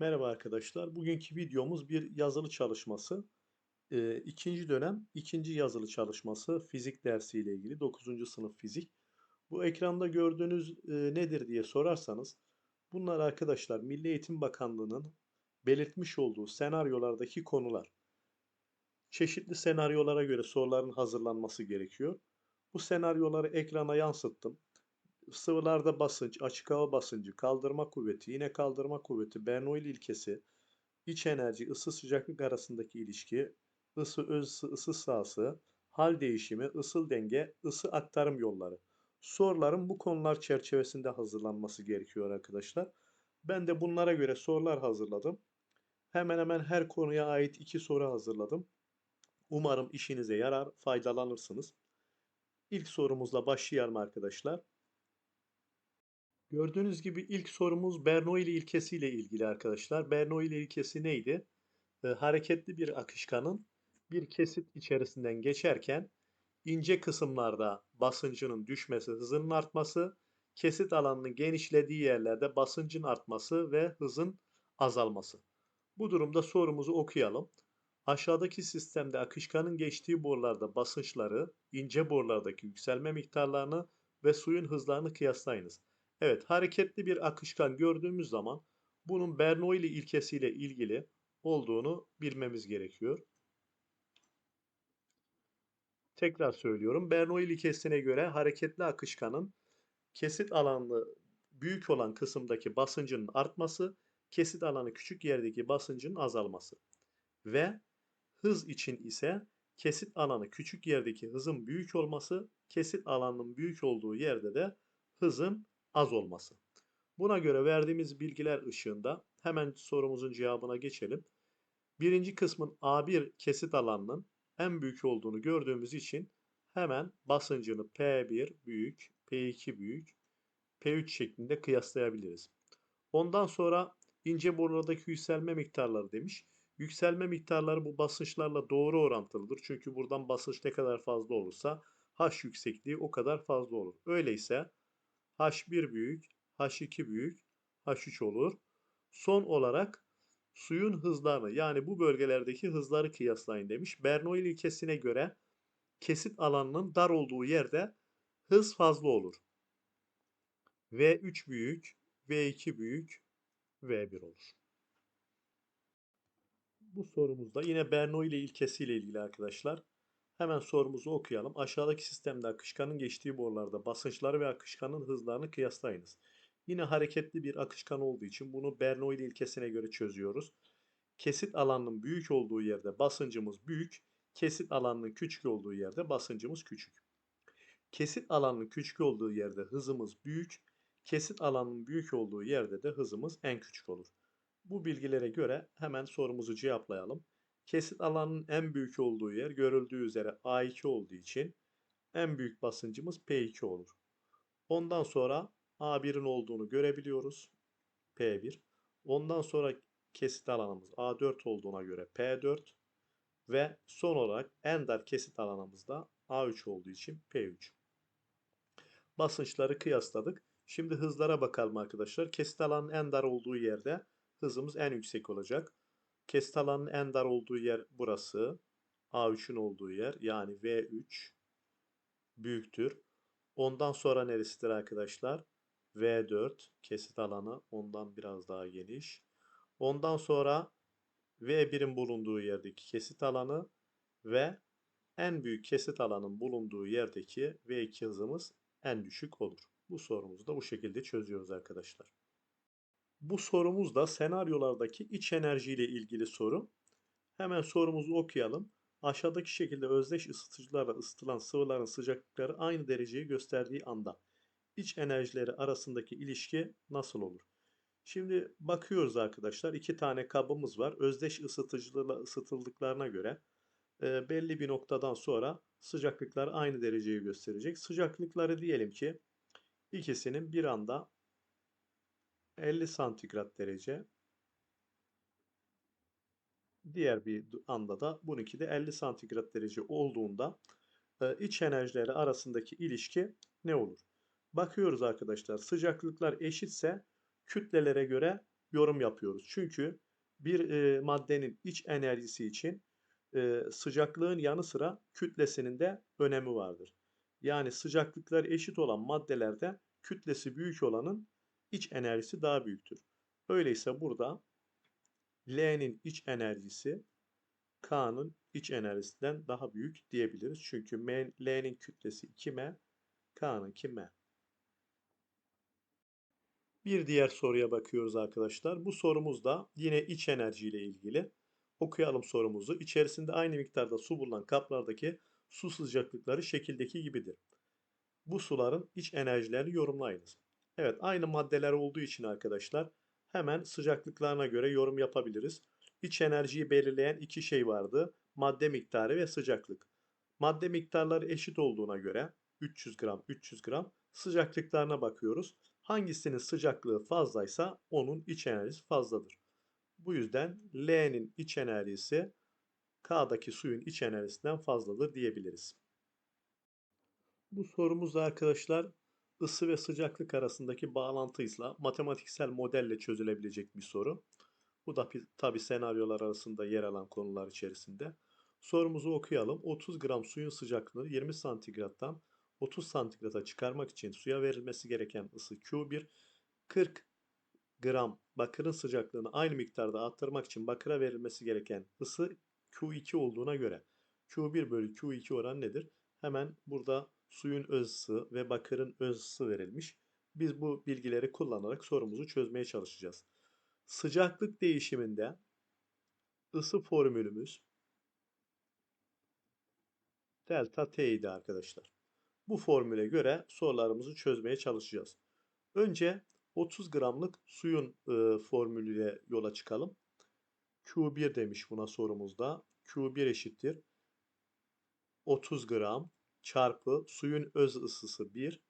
Merhaba arkadaşlar. Bugünkü videomuz bir yazılı çalışması. Ee, ikinci dönem ikinci yazılı çalışması fizik dersiyle ilgili 9. sınıf fizik. Bu ekranda gördüğünüz e, nedir diye sorarsanız bunlar arkadaşlar Milli Eğitim Bakanlığı'nın belirtmiş olduğu senaryolardaki konular. Çeşitli senaryolara göre soruların hazırlanması gerekiyor. Bu senaryoları ekrana yansıttım. Sıvılarda basınç, açık hava basıncı, kaldırma kuvveti, yine kaldırma kuvveti, Bernoulli ilkesi, iç enerji, ısı sıcaklık arasındaki ilişki, ısı öz ısı, ısı sahası, hal değişimi, ısıl denge, ısı aktarım yolları. Soruların bu konular çerçevesinde hazırlanması gerekiyor arkadaşlar. Ben de bunlara göre sorular hazırladım. Hemen hemen her konuya ait iki soru hazırladım. Umarım işinize yarar, faydalanırsınız. İlk sorumuzla başlayalım arkadaşlar. Gördüğünüz gibi ilk sorumuz Bernoulli ilkesi ile ilgili arkadaşlar. Bernoulli ilkesi neydi? E, hareketli bir akışkanın bir kesit içerisinden geçerken ince kısımlarda basıncının düşmesi, hızının artması, kesit alanının genişlediği yerlerde basıncın artması ve hızın azalması. Bu durumda sorumuzu okuyalım. Aşağıdaki sistemde akışkanın geçtiği borularda basınçları, ince borulardaki yükselme miktarlarını ve suyun hızlarını kıyaslayınız. Evet, hareketli bir akışkan gördüğümüz zaman bunun Bernoulli ilkesiyle ilgili olduğunu bilmemiz gerekiyor. Tekrar söylüyorum. Bernoulli ilkesine göre hareketli akışkanın kesit alanı büyük olan kısımdaki basıncının artması, kesit alanı küçük yerdeki basıncın azalması. Ve hız için ise kesit alanı küçük yerdeki hızın büyük olması, kesit alanının büyük olduğu yerde de hızın az olması. Buna göre verdiğimiz bilgiler ışığında hemen sorumuzun cevabına geçelim. Birinci kısmın A1 kesit alanının en büyük olduğunu gördüğümüz için hemen basıncını P1 büyük, P2 büyük, P3 şeklinde kıyaslayabiliriz. Ondan sonra ince borulardaki yükselme miktarları demiş. Yükselme miktarları bu basınçlarla doğru orantılıdır. Çünkü buradan basınç ne kadar fazla olursa H yüksekliği o kadar fazla olur. Öyleyse H1 büyük, H2 büyük, H3 olur. Son olarak suyun hızlarını yani bu bölgelerdeki hızları kıyaslayın demiş. Bernoulli ilkesine göre kesit alanının dar olduğu yerde hız fazla olur. V3 büyük, V2 büyük, V1 olur. Bu sorumuzda yine Bernoulli ilkesiyle ilgili arkadaşlar. Hemen sorumuzu okuyalım. Aşağıdaki sistemde akışkanın geçtiği borularda basınçları ve akışkanın hızlarını kıyaslayınız. Yine hareketli bir akışkan olduğu için bunu Bernoulli ilkesine göre çözüyoruz. Kesit alanının büyük olduğu yerde basıncımız büyük, kesit alanının küçük olduğu yerde basıncımız küçük. Kesit alanının küçük olduğu yerde hızımız büyük, kesit alanının büyük olduğu yerde de hızımız en küçük olur. Bu bilgilere göre hemen sorumuzu cevaplayalım. Kesit alanının en büyük olduğu yer görüldüğü üzere A2 olduğu için en büyük basıncımız P2 olur. Ondan sonra A1'in olduğunu görebiliyoruz. P1. Ondan sonra kesit alanımız A4 olduğuna göre P4 ve son olarak en dar kesit alanımız da A3 olduğu için P3. Basınçları kıyasladık. Şimdi hızlara bakalım arkadaşlar. Kesit alanının en dar olduğu yerde hızımız en yüksek olacak. Kesit alanının en dar olduğu yer burası. A3'ün olduğu yer yani V3 büyüktür. Ondan sonra neresidir arkadaşlar? V4 kesit alanı ondan biraz daha geniş. Ondan sonra V1'in bulunduğu yerdeki kesit alanı ve en büyük kesit alanın bulunduğu yerdeki V2 hızımız en düşük olur. Bu sorumuzu da bu şekilde çözüyoruz arkadaşlar. Bu sorumuz da senaryolardaki iç enerji ile ilgili soru. Hemen sorumuzu okuyalım. Aşağıdaki şekilde özdeş ısıtıcılarla ısıtılan sıvıların sıcaklıkları aynı dereceyi gösterdiği anda iç enerjileri arasındaki ilişki nasıl olur? Şimdi bakıyoruz arkadaşlar. iki tane kabımız var. Özdeş ısıtıcılarla ısıtıldıklarına göre e, belli bir noktadan sonra sıcaklıklar aynı dereceyi gösterecek. Sıcaklıkları diyelim ki ikisinin bir anda 50 santigrat derece. Diğer bir anda da bununki de 50 santigrat derece olduğunda e, iç enerjileri arasındaki ilişki ne olur? Bakıyoruz arkadaşlar sıcaklıklar eşitse kütlelere göre yorum yapıyoruz. Çünkü bir e, maddenin iç enerjisi için e, sıcaklığın yanı sıra kütlesinin de önemi vardır. Yani sıcaklıklar eşit olan maddelerde kütlesi büyük olanın iç enerjisi daha büyüktür. Öyleyse burada L'nin iç enerjisi K'nın iç enerjisinden daha büyük diyebiliriz. Çünkü L'nin kütlesi 2M, K'nınki M. Bir diğer soruya bakıyoruz arkadaşlar. Bu sorumuz da yine iç enerji ile ilgili. Okuyalım sorumuzu. İçerisinde aynı miktarda su bulunan kaplardaki su sıcaklıkları şekildeki gibidir. Bu suların iç enerjilerini yorumlayınız. Evet aynı maddeler olduğu için arkadaşlar hemen sıcaklıklarına göre yorum yapabiliriz. İç enerjiyi belirleyen iki şey vardı. Madde miktarı ve sıcaklık. Madde miktarları eşit olduğuna göre 300 gram 300 gram sıcaklıklarına bakıyoruz. Hangisinin sıcaklığı fazlaysa onun iç enerjisi fazladır. Bu yüzden L'nin iç enerjisi K'daki suyun iç enerjisinden fazladır diyebiliriz. Bu sorumuz arkadaşlar ısı ve sıcaklık arasındaki bağlantıyla matematiksel modelle çözülebilecek bir soru. Bu da tabi senaryolar arasında yer alan konular içerisinde. Sorumuzu okuyalım. 30 gram suyun sıcaklığını 20 santigrattan 30 santigrata çıkarmak için suya verilmesi gereken ısı Q1, 40 gram bakırın sıcaklığını aynı miktarda arttırmak için bakıra verilmesi gereken ısı Q2 olduğuna göre Q1 bölü Q2 oran nedir? Hemen burada suyun öz ısı ve bakırın öz ısı verilmiş. Biz bu bilgileri kullanarak sorumuzu çözmeye çalışacağız. Sıcaklık değişiminde ısı formülümüz delta T idi arkadaşlar. Bu formüle göre sorularımızı çözmeye çalışacağız. Önce 30 gramlık suyun e, formülüyle yola çıkalım. Q1 demiş buna sorumuzda. Q1 eşittir 30 gram çarpı suyun öz ısısı 1.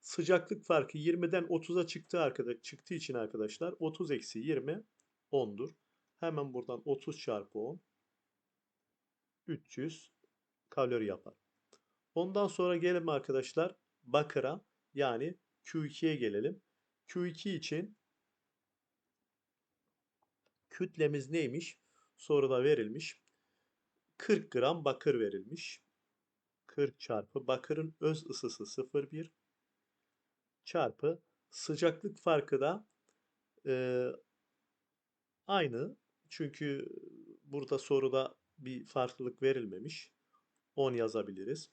Sıcaklık farkı 20'den 30'a çıktı arkadaş, çıktığı için arkadaşlar 30 eksi 20 10'dur. Hemen buradan 30 çarpı 10 300 kalori yapar. Ondan sonra gelelim arkadaşlar bakıra yani Q2'ye gelelim. Q2 için kütlemiz neymiş? Soruda verilmiş. 40 gram bakır verilmiş. 40 çarpı bakırın öz ısısı 0,1 çarpı sıcaklık farkı da e, aynı. Çünkü burada soruda bir farklılık verilmemiş. 10 yazabiliriz.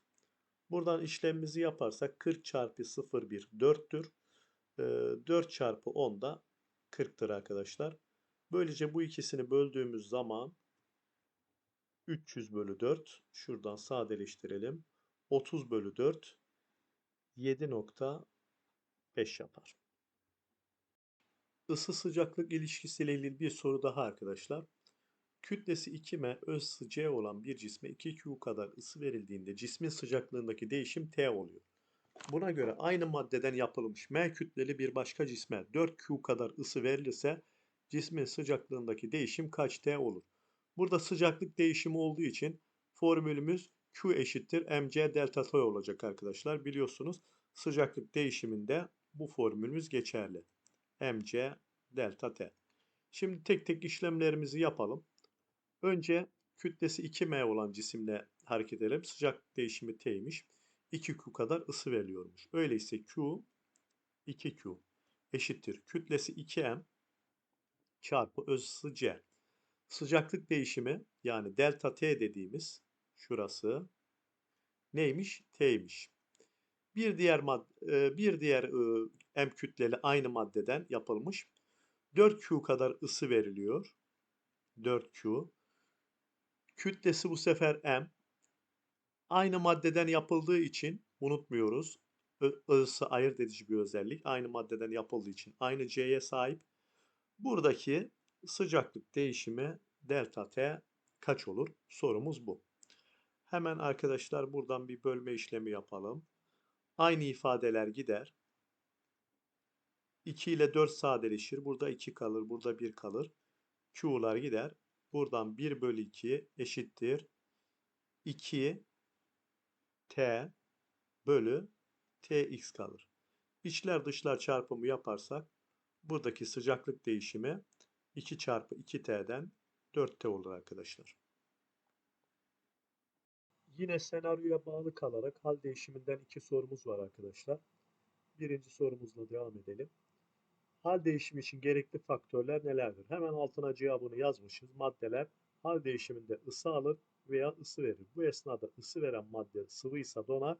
Buradan işlemimizi yaparsak 40 çarpı 0,1 4'tür. 4 çarpı 10 da 40'tır arkadaşlar. Böylece bu ikisini böldüğümüz zaman 300 bölü 4. Şuradan sadeleştirelim. 30 bölü 4 7.5 yapar. Isı sıcaklık ilişkisiyle ilgili bir soru daha arkadaşlar. Kütlesi 2m öz c olan bir cisme 2q kadar ısı verildiğinde cismin sıcaklığındaki değişim t oluyor. Buna göre aynı maddeden yapılmış m kütleli bir başka cisme 4q kadar ısı verilirse cismin sıcaklığındaki değişim kaç t olur? Burada sıcaklık değişimi olduğu için formülümüz Q eşittir mc delta T olacak arkadaşlar. Biliyorsunuz sıcaklık değişiminde bu formülümüz geçerli. mc delta T. Şimdi tek tek işlemlerimizi yapalım. Önce kütlesi 2m olan cisimle hareket edelim. Sıcak değişimi T'ymiş. 2Q kadar ısı veriliyormuş. Öyleyse Q 2Q eşittir. Kütlesi 2m çarpı öz ısı C. Sıcaklık değişimi yani delta T dediğimiz şurası neymiş? T'ymiş. Bir diğer mad bir diğer M kütleli aynı maddeden yapılmış 4Q kadar ısı veriliyor. 4Q. Kütlesi bu sefer M. Aynı maddeden yapıldığı için unutmuyoruz. Isı ayırt edici bir özellik. Aynı maddeden yapıldığı için aynı C'ye sahip. Buradaki sıcaklık değişimi delta T kaç olur? Sorumuz bu. Hemen arkadaşlar buradan bir bölme işlemi yapalım. Aynı ifadeler gider. 2 ile 4 sadeleşir. Burada 2 kalır. Burada 1 kalır. Q'lar gider. Buradan 1 bölü 2 eşittir. 2 T bölü Tx kalır. İçler dışlar çarpımı yaparsak Buradaki sıcaklık değişimi 2 çarpı 2T'den 4T olur arkadaşlar. Yine senaryoya bağlı kalarak hal değişiminden iki sorumuz var arkadaşlar. Birinci sorumuzla devam edelim. Hal değişimi için gerekli faktörler nelerdir? Hemen altına cevabını yazmışız. Maddeler hal değişiminde ısı alır veya ısı verir. Bu esnada ısı veren madde sıvıysa donar,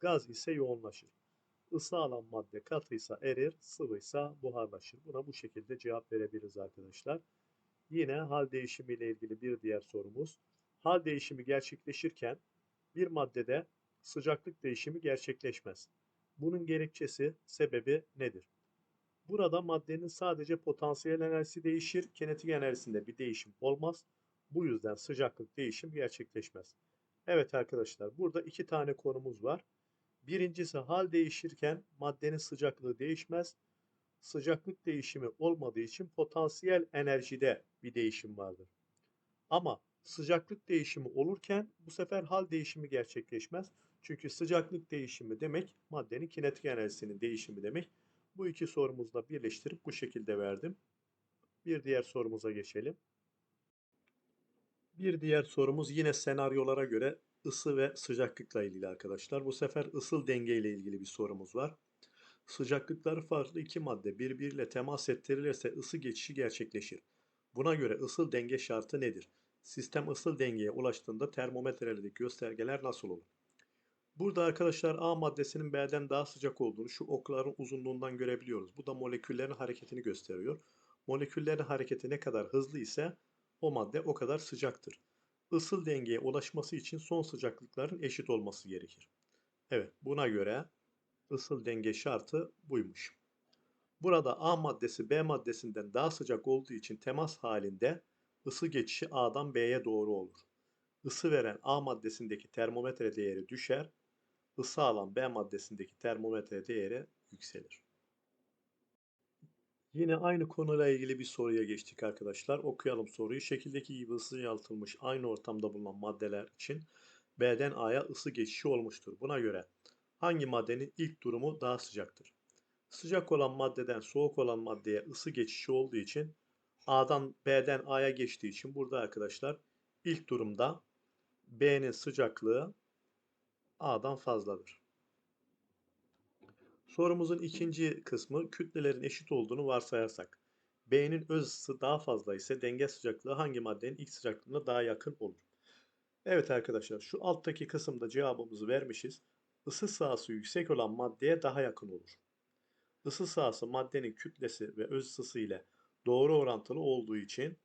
gaz ise yoğunlaşır. Isı alan madde katıysa erir, sıvıysa buharlaşır. Buna bu şekilde cevap verebiliriz arkadaşlar. Yine hal değişimi ile ilgili bir diğer sorumuz. Hal değişimi gerçekleşirken bir maddede sıcaklık değişimi gerçekleşmez. Bunun gerekçesi, sebebi nedir? Burada maddenin sadece potansiyel enerjisi değişir, kinetik enerjisinde bir değişim olmaz. Bu yüzden sıcaklık değişim gerçekleşmez. Evet arkadaşlar burada iki tane konumuz var. Birincisi hal değişirken maddenin sıcaklığı değişmez. Sıcaklık değişimi olmadığı için potansiyel enerjide bir değişim vardır. Ama sıcaklık değişimi olurken bu sefer hal değişimi gerçekleşmez. Çünkü sıcaklık değişimi demek maddenin kinetik enerjisinin değişimi demek. Bu iki sorumuzu da birleştirip bu şekilde verdim. Bir diğer sorumuza geçelim. Bir diğer sorumuz yine senaryolara göre ısı ve sıcaklıkla ilgili arkadaşlar. Bu sefer ısıl denge ile ilgili bir sorumuz var. Sıcaklıkları farklı iki madde birbiriyle temas ettirilirse ısı geçişi gerçekleşir. Buna göre ısıl denge şartı nedir? Sistem ısıl dengeye ulaştığında termometrelerdeki göstergeler nasıl olur? Burada arkadaşlar A maddesinin B'den daha sıcak olduğunu şu okların uzunluğundan görebiliyoruz. Bu da moleküllerin hareketini gösteriyor. Moleküllerin hareketi ne kadar hızlı ise o madde o kadar sıcaktır. Isıl dengeye ulaşması için son sıcaklıkların eşit olması gerekir. Evet buna göre ısıl denge şartı buymuş. Burada A maddesi B maddesinden daha sıcak olduğu için temas halinde ısı geçişi A'dan B'ye doğru olur. Isı veren A maddesindeki termometre değeri düşer, ısı alan B maddesindeki termometre değeri yükselir. Yine aynı konuyla ilgili bir soruya geçtik arkadaşlar. Okuyalım soruyu. Şekildeki gibi ısı yalıtılmış aynı ortamda bulunan maddeler için B'den A'ya ısı geçişi olmuştur. Buna göre hangi maddenin ilk durumu daha sıcaktır? Sıcak olan maddeden soğuk olan maddeye ısı geçişi olduğu için A'dan B'den A'ya geçtiği için burada arkadaşlar ilk durumda B'nin sıcaklığı A'dan fazladır. Sorumuzun ikinci kısmı kütlelerin eşit olduğunu varsayarsak. B'nin öz ısısı daha fazla ise denge sıcaklığı hangi maddenin ilk sıcaklığına daha yakın olur? Evet arkadaşlar şu alttaki kısımda cevabımızı vermişiz. Isı sahası yüksek olan maddeye daha yakın olur. Isı sahası maddenin kütlesi ve öz ısısı ile doğru orantılı olduğu için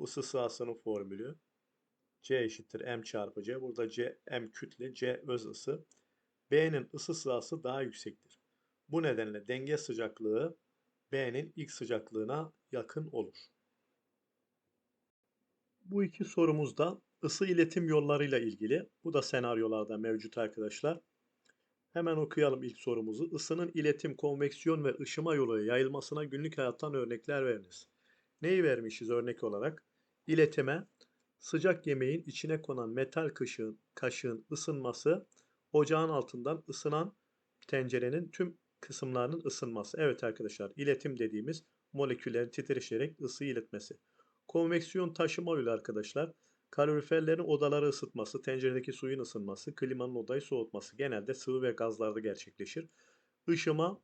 ısı sahasının formülü C eşittir M çarpı C. Burada C M kütle, C öz ısı. B'nin ısı sahası daha yüksektir. Bu nedenle denge sıcaklığı B'nin ilk sıcaklığına yakın olur. Bu iki sorumuz da ısı iletim yollarıyla ilgili. Bu da senaryolarda mevcut arkadaşlar. Hemen okuyalım ilk sorumuzu. Isının iletim, konveksiyon ve ışıma yolu yayılmasına günlük hayattan örnekler veriniz. Neyi vermişiz örnek olarak? İletime sıcak yemeğin içine konan metal kaşığın, kaşığın ısınması, ocağın altından ısınan tencerenin tüm kısımlarının ısınması. Evet arkadaşlar iletim dediğimiz moleküllerin titreşerek ısı iletmesi. Konveksiyon taşıma yolu arkadaşlar. Kaloriferlerin odaları ısıtması, tenceredeki suyun ısınması, klimanın odayı soğutması genelde sıvı ve gazlarda gerçekleşir. Işıma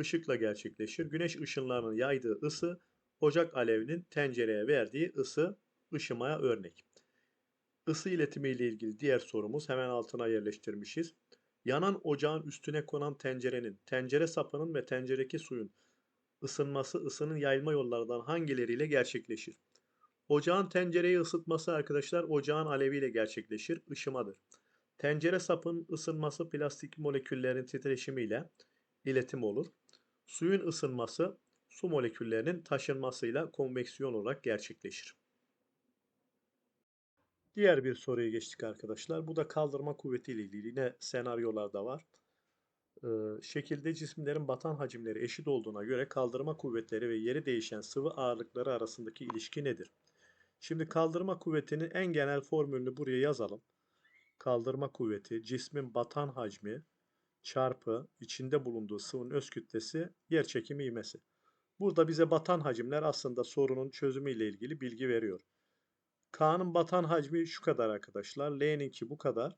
ışıkla gerçekleşir. Güneş ışınlarının yaydığı ısı, ocak alevinin tencereye verdiği ısı ışımaya örnek. Isı iletimi ile ilgili diğer sorumuz hemen altına yerleştirmişiz. Yanan ocağın üstüne konan tencerenin, tencere sapının ve tenceredeki suyun ısınması ısının yayılma yollarından hangileriyle gerçekleşir? Ocağın tencereyi ısıtması arkadaşlar ocağın aleviyle gerçekleşir, ışımadır. Tencere sapının ısınması plastik moleküllerin titreşimiyle iletim olur. Suyun ısınması su moleküllerinin taşınmasıyla konveksiyon olarak gerçekleşir. Diğer bir soruya geçtik arkadaşlar. Bu da kaldırma kuvveti ile ilgili yine senaryolarda var. Ee, şekilde cisimlerin batan hacimleri eşit olduğuna göre kaldırma kuvvetleri ve yeri değişen sıvı ağırlıkları arasındaki ilişki nedir? Şimdi kaldırma kuvvetinin en genel formülünü buraya yazalım. Kaldırma kuvveti cismin batan hacmi çarpı içinde bulunduğu sıvının öz kütlesi yer çekimi ivmesi. Burada bize batan hacimler aslında sorunun çözümü ile ilgili bilgi veriyor. K'nın batan hacmi şu kadar arkadaşlar. L'ninki bu kadar.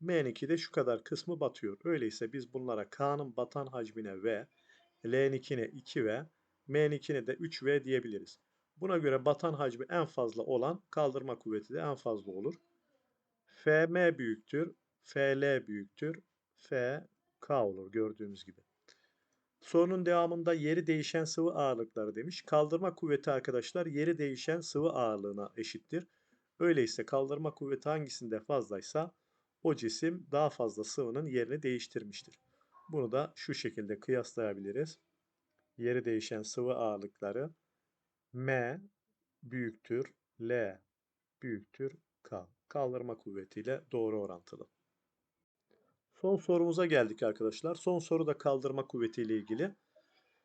M'ninki de şu kadar kısmı batıyor. Öyleyse biz bunlara K'nın batan hacmine V, L'ninkine 2V, M'ninkine de 3V diyebiliriz. Buna göre batan hacmi en fazla olan kaldırma kuvveti de en fazla olur. FM büyüktür, FL büyüktür, FK olur gördüğümüz gibi. Sorunun devamında yeri değişen sıvı ağırlıkları demiş. Kaldırma kuvveti arkadaşlar yeri değişen sıvı ağırlığına eşittir. Öyleyse kaldırma kuvveti hangisinde fazlaysa o cisim daha fazla sıvının yerini değiştirmiştir. Bunu da şu şekilde kıyaslayabiliriz. Yeri değişen sıvı ağırlıkları M büyüktür L büyüktür K. Kaldırma kuvvetiyle doğru orantılı. Son sorumuza geldik arkadaşlar. Son soru da kaldırma kuvveti ile ilgili.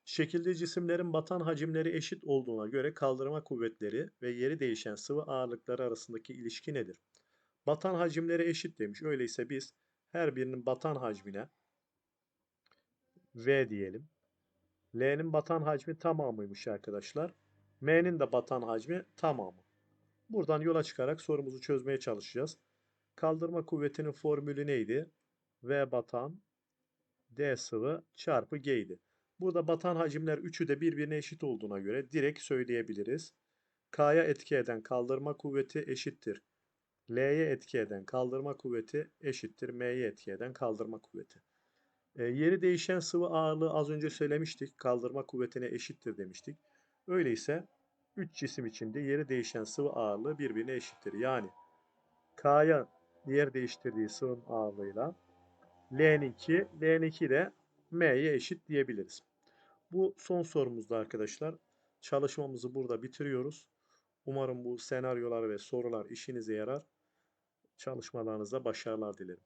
Şekilde cisimlerin batan hacimleri eşit olduğuna göre kaldırma kuvvetleri ve yeri değişen sıvı ağırlıkları arasındaki ilişki nedir? Batan hacimleri eşit demiş. Öyleyse biz her birinin batan hacmine V diyelim. L'nin batan hacmi tamamıymış arkadaşlar. M'nin de batan hacmi tamamı. Buradan yola çıkarak sorumuzu çözmeye çalışacağız. Kaldırma kuvvetinin formülü neydi? V batan D sıvı çarpı G idi. Burada batan hacimler üçü de birbirine eşit olduğuna göre direkt söyleyebiliriz. K'ya etki eden kaldırma kuvveti eşittir. L'ye etki eden kaldırma kuvveti eşittir. M'ye etki eden kaldırma kuvveti. E, yeri değişen sıvı ağırlığı az önce söylemiştik. Kaldırma kuvvetine eşittir demiştik. Öyleyse 3 cisim içinde yeri değişen sıvı ağırlığı birbirine eşittir. Yani K'ya yer değiştirdiği sıvının ağırlığıyla L'ninki, L'ninki de M'ye eşit diyebiliriz. Bu son sorumuzda arkadaşlar. Çalışmamızı burada bitiriyoruz. Umarım bu senaryolar ve sorular işinize yarar. Çalışmalarınıza başarılar dilerim.